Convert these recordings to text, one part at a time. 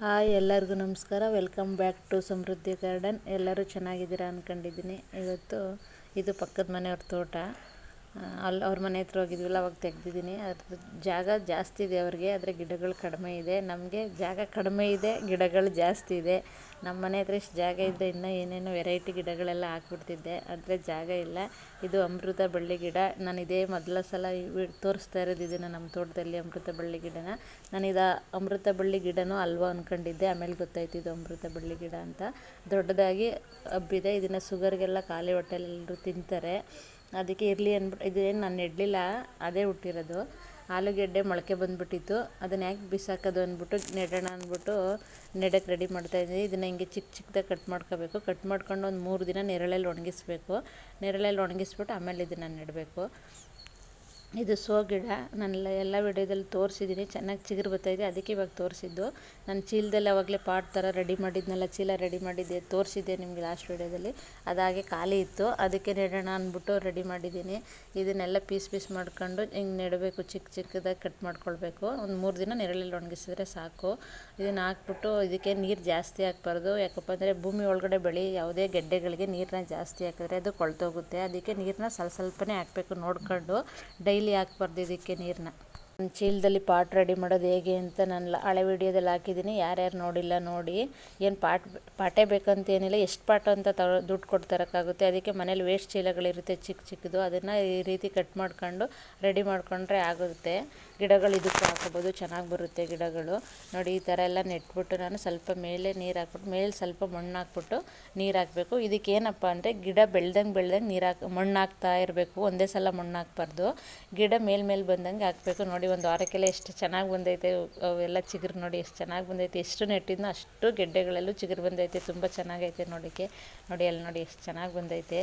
Hi, ಎಲ್ಲರಿಗೂ ನಮಸ್ಕಾರ. Welcome back to Samruddhi garden ಎಲ್ಲರೂ ಚೆನ್ನಾಗಿದ್ದೀರಾ ಅಂದ್ಕೊಂಡಿದ್ದೀನಿ ಇವತ್ತು ಇದು ಪಕ್ಕದ ಮನೆಯವ್ರ ತೋಟ. ಅಲ್ಲಿ ಅವ್ರ ಮನೆ ಹತ್ರ ಹೋಗಿದ್ವಲ್ಲ, ಅವಾಗ ತೆಗ್ದಿದ್ದೀನಿ. ಅದ್ರ ಜಾಗ ಜಾಸ್ತಿ ಇದೆ ಅವ್ರಿಗೆ, ಆದರೆ ಗಿಡಗಳು ಕಡಿಮೆ ಇದೆ. ನಮಗೆ ಜಾಗ ಕಡಿಮೆ ಇದೆ, ಗಿಡಗಳು ಜಾಸ್ತಿ ಇದೆ. ನಮ್ಮ ಮನೆ ಹತ್ರ ಇಷ್ಟು ಜಾಗ ಇದ್ದ ಇನ್ನೂ ಏನೇನೋ ವೆರೈಟಿ ಗಿಡಗಳೆಲ್ಲ ಹಾಕ್ಬಿಡ್ತಿದ್ದೆ, ಆದರೆ ಜಾಗ ಇಲ್ಲ. ಇದು ಅಮೃತ ಬಳ್ಳಿ ಗಿಡ. ನಾನು ಇದೇ ಮೊದಲ ಸಲ ತೋರಿಸ್ತಾ ಇರೋದು ನಮ್ಮ ತೋಟದಲ್ಲಿ ಅಮೃತ ಬಳ್ಳಿ ಗಿಡನ. ನಾನು ಇದು ಅಮೃತ ಬಳ್ಳಿ ಗಿಡನೂ ಅಲ್ವಾ ಅಂದ್ಕೊಂಡಿದ್ದೆ ಆಮೇಲೆ ಗೊತ್ತಾಯ್ತು ಇದು ಅಮೃತ ಬಳ್ಳಿ ಗಿಡ ಅಂತ. ದೊಡ್ಡದಾಗಿ ಹಬ್ಬಿದೆ. ಇದನ್ನು ಶುಗರ್ಗೆಲ್ಲ ಖಾಲಿ ಹೊಟ್ಟೆಲೆಲ್ಲರೂ ತಿಂತಾರೆ. ಅದಕ್ಕೆ ಇರಲಿ ಅಂದ್ಬಿಟ್ಟು ಇದೇನು ನಾನು ನೆಡಲಿಲ್ಲ ಅದೇ ಹುಟ್ಟಿರೋದು. ಆಲೂಗೆಡ್ಡೆ ಮೊಳಕೆ ಬಂದುಬಿಟ್ಟಿತ್ತು. ಅದನ್ನು ಯಾಕೆ ಬಿಸಾಕೋದು ಅಂದ್ಬಿಟ್ಟು, ನೆಡೋಣ ಅಂದ್ಬಿಟ್ಟು ನೆಡಕ್ಕೆ ರೆಡಿ ಮಾಡ್ತಾಯಿದ್ದೀನಿ ಇದನ್ನು ಹಿಂಗೆ ಚಿಕ್ಕ ಚಿಕ್ಕದಾಗಿ ಕಟ್ ಮಾಡ್ಕೋಬೇಕು. ಕಟ್ ಮಾಡ್ಕೊಂಡು ಒಂದು ಮೂರು ದಿನ ನೆರಳಲ್ಲಿ ಒಣಗಿಸ್ಬೇಕು. ನೆರಳಲ್ಲಿ ಒಣಗಿಸ್ಬಿಟ್ಟು ಆಮೇಲೆ ಇದನ್ನು ನೆಡಬೇಕು. ಇದು ಸೋ ಗಿಡ. ನಾನು ಎಲ್ಲ ವಿಡಿಯೋದಲ್ಲಿ ತೋರಿಸಿದ್ದೀನಿ ಚೆನ್ನಾಗಿ ಚಿಗುರು ಬರ್ತಾಯಿದೆ ಅದಕ್ಕೆ ಇವಾಗ ತೋರಿಸಿದ್ದು. ನಾನು ಚೀಲದಲ್ಲಿ ಅವಾಗಲೇ ಪಾಟ್ ಥರ ರೆಡಿ ಮಾಡಿದ್ನಲ್ಲ, ಚೀಲ ರೆಡಿ ಮಾಡಿದ್ದೆ, ತೋರಿಸಿದ್ದೆ ನಿಮಗೆ ಲಾಸ್ಟ್ ವಿಡಿಯೋದಲ್ಲಿ. ಅದಾಗೆ ಖಾಲಿ ಇತ್ತು. ಅದಕ್ಕೆ ನೆಡೋಣ ಅಂದ್ಬಿಟ್ಟು ರೆಡಿ ಮಾಡಿದ್ದೀನಿ ಇದನ್ನೆಲ್ಲ ಪೀಸ್ ಪೀಸ್ ಮಾಡ್ಕೊಂಡು ಹಿಂಗೆ ನೆಡಬೇಕು ಚಿಕ್ಕ ಚಿಕ್ಕದಾಗಿ ಕಟ್ ಮಾಡ್ಕೊಳ್ಬೇಕು. ಒಂದು ಮೂರು ದಿನ ನೆರಳಲ್ಲಿ ಒಣಗಿಸಿದ್ರೆ ಸಾಕು. ಇದನ್ನು ಹಾಕ್ಬಿಟ್ಟು ಇದಕ್ಕೆ ನೀರು ಜಾಸ್ತಿ ಹಾಕ್ಬಾರ್ದು. ಯಾಕಪ್ಪ ಅಂದರೆ ಭೂಮಿ ಒಳಗಡೆ ಬೆಳೆ ಯಾವುದೇ ಗೆಡ್ಡೆಗಳಿಗೆ ನೀರನ್ನ ಜಾಸ್ತಿ ಹಾಕಿದ್ರೆ ಅದು ಕೊಳ್ತೋಗುತ್ತೆ. ಅದಕ್ಕೆ ನೀರನ್ನ ಸ್ವಲ್ಪ ಸ್ವಲ್ಪನೇ ಹಾಕಬೇಕು ನೋಡ್ಕೊಂಡು. ಡೈ ಡೈಲಿ ಹಾಕ್ಬಾರ್ದು ಇದಕ್ಕೆ ನೀರನ್ನ ಚೀಲದಲ್ಲಿ ಪಾಟ್ ರೆಡಿ ಮಾಡೋದು ಹೇಗೆ ಅಂತ ನಾನು ಹಳೆ ವೀಡಿಯೋದಲ್ಲಿ ಹಾಕಿದ್ದೀನಿ. ಯಾರ್ಯಾರು ನೋಡಿಲ್ಲ ನೋಡಿ. ಏನು ಪಾಟ್ ಪಾಟೇ ಬೇಕಂತ ಏನಿಲ್ಲ ಎಷ್ಟು ಪಾಟ್ ಅಂತ ತ, ದುಡ್ಡು ಕೊಡ್ತರಕ್ಕಾಗುತ್ತೆ ಅದಕ್ಕೆ ಮನೇಲಿ ವೇಸ್ಟ್ ಚೀಲಗಳಿರುತ್ತೆ ಚಿಕ್ಕ ಚಿಕ್ಕದು ಅದನ್ನು ಈ ರೀತಿ ಕಟ್ ಮಾಡ್ಕೊಂಡು ರೆಡಿ ಮಾಡ್ಕೊಂಡ್ರೆ ಆಗುತ್ತೆ. ಗಿಡಗಳು ಇದಕ್ಕೆ ಹಾಕೋಬೋದು. ಚೆನ್ನಾಗಿ ಬರುತ್ತೆ ಗಿಡಗಳು. ನೋಡಿ, ಈ ಥರ ಎಲ್ಲ ನೆಟ್ಬಿಟ್ಟು ನಾನು ಸ್ವಲ್ಪ ಮೇಲೆ ನೀರು ಹಾಕ್ಬಿಟ್ಟು, ಮೇಲೆ ಸ್ವಲ್ಪ ಮಣ್ಣು ಹಾಕ್ಬಿಟ್ಟು ನೀರು ಹಾಕಬೇಕು. ಇದಕ್ಕೆ ಏನಪ್ಪ ಅಂದರೆ ಗಿಡ ಬೆಳ್ದಂಗೆ ಬೆಳ್ದಂಗೆ ನೀರು ಹಾಕಿ, ಮಣ್ಣು ಹಾಕ್ತಾ ಇರಬೇಕು. ಒಂದೇ ಸಲ ಮಣ್ಣು ಹಾಕ್ಬಾರ್ದು. ಗಿಡ ಮೇಲ್ಮೇಲೆ ಮೇಲೆ ಬಂದಂಗೆ ಹಾಕಬೇಕು. ನೋಡಿ ಒಂದು ವಾರಕ್ಕೆಲ್ಲ ಎಷ್ಟು ಚೆನ್ನಾಗಿ ಬಂದೈತೆ, ಅವೆಲ್ಲ ಚಿಗುರು ನೋಡಿ ಎಷ್ಟು ಚೆನ್ನಾಗಿ ಬಂದೈತೆ, ಎಷ್ಟು ನೆಟ್ಟಿದ್ನೋ ಅಷ್ಟು ಗೆಡ್ಡೆಗಳಲ್ಲೂ ಚಿಗುರು ಬಂದೈತೆ, ತುಂಬ ಚೆನ್ನಾಗೈತೆ ನೋಡೋಕ್ಕೆ. ನೋಡಿ, ಅಲ್ಲಿ ನೋಡಿ ಎಷ್ಟು ಚೆನ್ನಾಗಿ ಬಂದೈತೆ,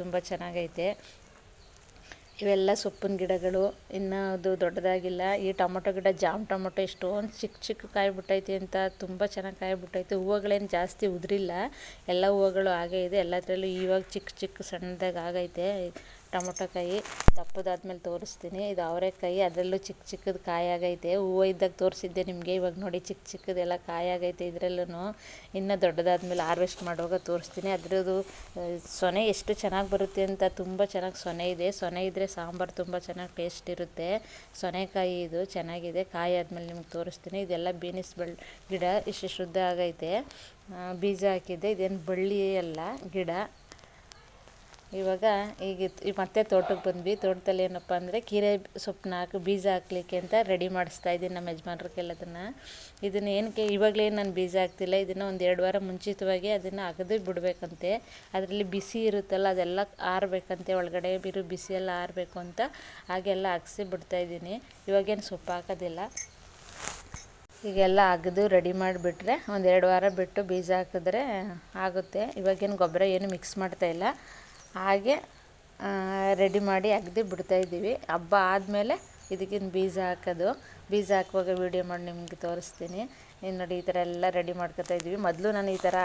ತುಂಬ ಚೆನ್ನಾಗೈತೆ. ಇವೆಲ್ಲ ಸೊಪ್ಪಿನ ಗಿಡಗಳು, ಇನ್ನೂ ಅದು ದೊಡ್ಡದಾಗಿಲ್ಲ. ಈ ಟೊಮೊಟೊ ಗಿಡ, ಜಾಮ್ ಟೊಮೊಟೊ ಎಷ್ಟೊಂದು ಚಿಕ್ಕ ಚಿಕ್ಕ ಕಾಯಿ ಬಿಟ್ಟೈತೆ ಅಂತ ತುಂಬ ಚೆನ್ನಾಗಿ ಕಾಯಿ ಬಿಟ್ಟೈತೆ ಹೂವುಗಳೇನು ಜಾಸ್ತಿ ಉದುರಿಲ್ಲ. ಎಲ್ಲ ಹೂವುಗಳು ಹಾಗೇ ಇದೆ, ಎಲ್ಲದರಲ್ಲೂ ಇವಾಗ ಚಿಕ್ಕ ಚಿಕ್ಕ ಸಣ್ಣದಾಗಿ ಆಗೈತೆ. ಟೊಮೊಟೊ ಕಾಯಿ ದಪ್ಪದಾದ್ಮೇಲೆ ತೋರಿಸ್ತೀನಿ. ಇದು ಅವರೆಕಾಯಿ, ಅದರಲ್ಲೂ ಚಿಕ್ಕ ಚಿಕ್ಕದು ಕಾಯಾಗೈತೆ ಹೂವು ಇದ್ದಾಗ ತೋರಿಸಿದ್ದೆ ನಿಮಗೆ. ಇವಾಗ ನೋಡಿ ಚಿಕ್ಕ ಚಿಕ್ಕದೆಲ್ಲ ಕಾಯಾಗೈತೆ ಇದರಲ್ಲೂ ಇನ್ನೂ ದೊಡ್ಡದಾದ್ಮೇಲೆ ಹಾರ್ವೆಸ್ಟ್ ಮಾಡುವಾಗ ತೋರಿಸ್ತೀನಿ. ಅದರದ್ದು ಸೊನೆ ಎಷ್ಟು ಚೆನ್ನಾಗಿ ಬರುತ್ತೆ ಅಂತ ತುಂಬ ಚೆನ್ನಾಗಿ ಸೊನೆ ಇದೆ. ಸೊನೆ ಇದ್ದರೆ ಸಾಂಬಾರು ತುಂಬ ಚೆನ್ನಾಗಿ ಟೇಸ್ಟ್ ಇರುತ್ತೆ. ಸೊನೆಕಾಯಿ ಇದು ಚೆನ್ನಾಗಿದೆ. ಕಾಯಿ ಆದಮೇಲೆ ನಿಮ್ಗೆ ತೋರಿಸ್ತೀನಿ. ಇದೆಲ್ಲ ಬೀನಿಸ್ ಬಳ್ಳಿ ಗಿಡ, ಇಷ್ಟು ಶುದ್ಧ ಆಗೈತೆ. ಬೀಜ ಹಾಕಿದ್ದೆ. ಇದೇನು ಬಳ್ಳಿ ಅಲ್ಲ, ಗಿಡ. ಇವಾಗ ಈಗ ಮತ್ತೆ ತೋಟಕ್ಕೆ ಬಂದ್ವಿ. ತೋಟದಲ್ಲಿ ಏನಪ್ಪ ಅಂದರೆ ಕೀರೆ ಸೊಪ್ಪನ್ನ ಹಾಕಿ ಬೀಜ ಹಾಕ್ಲಿಕ್ಕೆ ಅಂತ ರೆಡಿ ಮಾಡಿಸ್ತಾ ಇದ್ದೀನಿ ನಮ್ಮ ಯಜಮಾನ್ರಿಗೆಲ್ಲದನ್ನು ಇದನ್ನು ಏನಕ್ಕೆ ಇವಾಗಲೇ ನಾನು ಬೀಜ ಹಾಕ್ತಿಲ್ಲ. ಇದನ್ನು ಒಂದು ಎರಡು ವಾರ ಮುಂಚಿತವಾಗಿ ಅದನ್ನು ಅಗದು ಬಿಡಬೇಕಂತೆ. ಅದರಲ್ಲಿ ಬಿಸಿ ಇರುತ್ತಲ್ಲ, ಅದೆಲ್ಲ ಆರಬೇಕಂತೆ. ಒಳಗಡೆ ಬಿರು ಬಿಸಿ ಎಲ್ಲ ಆರಬೇಕು ಅಂತ ಹಾಗೆಲ್ಲ ಹಾಕ್ಸಿ ಬಿಡ್ತಾಯಿದ್ದೀನಿ ಇವಾಗೇನು ಸೊಪ್ಪು ಹಾಕೋದಿಲ್ಲ. ಈಗೆಲ್ಲ ಅಗದು ರೆಡಿ ಮಾಡಿಬಿಟ್ರೆ ಒಂದು ಎರಡು ವಾರ ಬಿಟ್ಟು ಬೀಜ ಹಾಕಿದ್ರೆ ಆಗುತ್ತೆ. ಇವಾಗೇನು ಗೊಬ್ಬರ ಏನು ಮಿಕ್ಸ್ ಮಾಡ್ತಾಯಿಲ್ಲ ಹಾಗೆ ರೆಡಿ ಮಾಡಿ ಅಗದಿ ಬಿಡ್ತಾಯಿದ್ದೀವಿ ಹಬ್ಬ ಆದಮೇಲೆ ಇದಕ್ಕಿನ್ನು ಬೀಜ ಹಾಕೋದು. ಬೀಜ ಹಾಕುವಾಗ ವೀಡಿಯೋ ಮಾಡಿ ನಿಮಗೆ ತೋರಿಸ್ತೀನಿ. ಇನ್ನು ನೋಡಿ, ಈ ಥರ ಎಲ್ಲ ರೆಡಿ ಮಾಡ್ಕೋತಾ ಇದ್ದೀವಿ. ಮೊದಲು ನಾನು ಈ ಥರ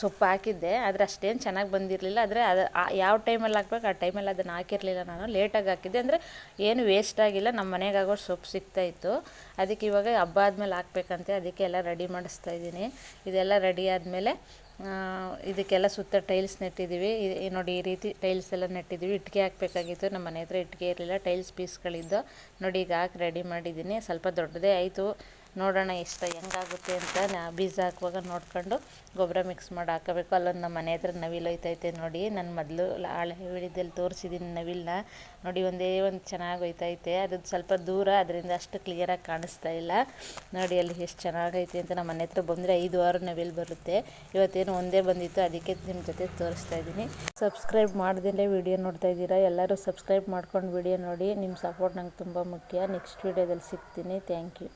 ಸೊಪ್ಪು ಹಾಕಿದ್ದೆ, ಆದರೆ ಅಷ್ಟೇನು ಚೆನ್ನಾಗಿ ಬಂದಿರಲಿಲ್ಲ. ಆದರೆ ಅದು ಯಾವ ಟೈಮಲ್ಲಿ ಹಾಕ್ಬೇಕು, ಆ ಟೈಮಲ್ಲಿ ಅದನ್ನು ಹಾಕಿರಲಿಲ್ಲ ನಾನು. ಲೇಟಾಗಿ ಹಾಕಿದ್ದೆ. ಅಂದರೆ ಏನು ವೇಸ್ಟ್ ಆಗಿಲ್ಲ. ನಮ್ಮ ಮನೆಗೆ ಆಗೋ ಸೊಪ್ಪು ಸಿಗ್ತಾಯಿತ್ತು ಅದಕ್ಕೆ ಇವಾಗ ಹಬ್ಬ ಆದಮೇಲೆ ಹಾಕ್ಬೇಕಂತೆ. ಅದಕ್ಕೆ ಎಲ್ಲ ರೆಡಿ ಮಾಡಿಸ್ತಾ ಇದ್ದೀನಿ. ಇದೆಲ್ಲ ರೆಡಿ ಆದಮೇಲೆ ಇದಕ್ಕೆಲ್ಲ ಸುತ್ತ ಟೈಲ್ಸ್ ನೆಟ್ಟಿದ್ದೀವಿ. ನೋಡಿ ಈ ರೀತಿ ಟೈಲ್ಸ್ ಎಲ್ಲ ನೆಟ್ಟಿದ್ದೀವಿ. ಇಟ್ಟಿಗೆ ಹಾಕಬೇಕಾಗಿತ್ತು. ನಮ್ಮ ಮನೆ ಹತ್ರ ಇಟ್ಟಿಗೆ ಇರಲಿಲ್ಲ. ಟೈಲ್ಸ್ ಪೀಸ್ಗಳಿದ್ದು ನೋಡಿ ಈಗ ಹಾಕಿ ರೆಡಿ ಮಾಡಿದ್ದೀನಿ. ಸ್ವಲ್ಪ ದೊಡ್ಡದೇ ಆಯಿತು. ನೋಡೋಣ ಇಷ್ಟ ಹೆಂಗಾಗುತ್ತೆ ಅಂತ ನಾ ಬೀಜ ಹಾಕುವಾಗ ನೋಡ್ಕೊಂಡು ಗೊಬ್ಬರ ಮಿಕ್ಸ್ ಮಾಡಿ ಹಾಕಬೇಕು. ಅಲ್ಲೊಂದು ನಮ್ಮ ಮನೆ ಹತ್ರ ನವಿಲು ಹೋಯ್ತೈತೆ ನೋಡಿ. ನಾನು ಮೊದಲು ಆಳೆ ವಿಡಿಯೋದಲ್ಲಿ ತೋರಿಸಿದ್ದೀನಿ ನವಿಲನ್ನ ನೋಡಿ ಒಂದೇ ಒಂದು ಚೆನ್ನಾಗಿ ಹೋಯ್ತೈತೆ ಅದು ಸ್ವಲ್ಪ ದೂರ ಅದರಿಂದ ಅಷ್ಟು ಕ್ಲಿಯರಾಗಿ ಕಾಣಿಸ್ತಾ ಇಲ್ಲ. ನೋಡಿ ಅಲ್ಲಿ ಎಷ್ಟು ಚೆನ್ನಾಗೈತೆ ಅಂತ ನಮ್ಮ ಮನೆ ಹತ್ರ ಬಂದರೆ ಐದು ವಾರ ನವಿಲು ಬರುತ್ತೆ. ಇವತ್ತೇನು ಒಂದೇ ಬಂದಿತ್ತು, ಅದಕ್ಕೆ ನಿಮ್ಮ ಜೊತೆ ತೋರಿಸ್ತಾ ಇದ್ದೀನಿ. ಸಬ್ಸ್ಕ್ರೈಬ್ ಮಾಡ್ದೇ ವಿಡಿಯೋ ನೋಡ್ತಾ ಇದ್ದೀರಾ? ಎಲ್ಲರೂ ಸಬ್ಸ್ಕ್ರೈಬ್ ಮಾಡ್ಕೊಂಡು ವಿಡಿಯೋ ನೋಡಿ. ನಿಮ್ಮ ಸಪೋರ್ಟ್ ನಂಗೆ ತುಂಬ ಮುಖ್ಯ. ನೆಕ್ಸ್ಟ್ ವಿಡಿಯೋದಲ್ಲಿ ಸಿಗ್ತೀನಿ. Thank you